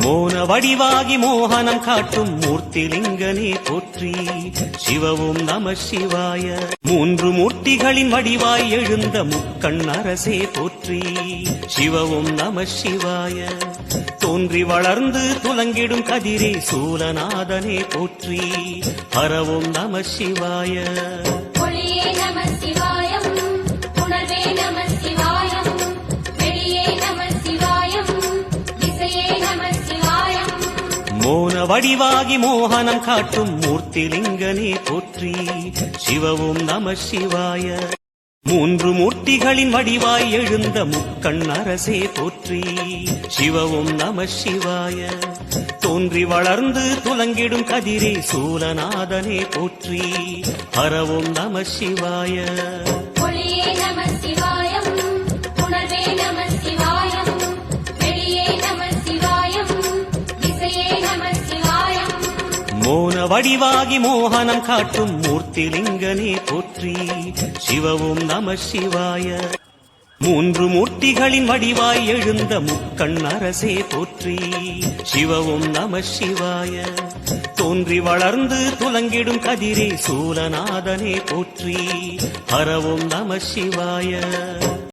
மோன வடிவாகி மோகனம் காட்டும் மூர்த்திலிங்கனே போற்றி. சிவவும் நம சிவாய. மூன்று மூர்த்திகளின் வடிவாய் எழுந்த முக்கண் அரசே போற்றி. சிவவும் நம சிவாய. தோன்றி வளர்ந்து துலங்கிடும் கதிரே சூலநாதனே போற்றி. பரவும் நம சிவாய. நம சிவாய. மோன வடிவாகி மோகனம் காட்டும் மூர்த்திலிங்கனே போற்றி. சிவவும் நம சிவாய. மூன்று மூர்த்திகளின் வடிவாய் எழுந்த முக்கண் அரசே போற்றி. சிவவும் நம சிவாய. தோன்றி வளர்ந்து துலங்கிடும் கதிரே சூலநாதனே போற்றி. ஹரவும் நம சிவாய. மோன வடிவாகி மோகனம் காட்டும் மூர்த்திலிங்கனே போற்றி. சிவவும் நம சிவாய. மூன்று மூர்த்திகளின் வடிவாய் எழுந்த முக்கண் அரசே போற்றி. சிவவும் நம சிவாய. தோன்றி வளர்ந்து துலங்கிடும் கதிரே சூலநாதனே போற்றி. ஹரவும் நம சிவாய.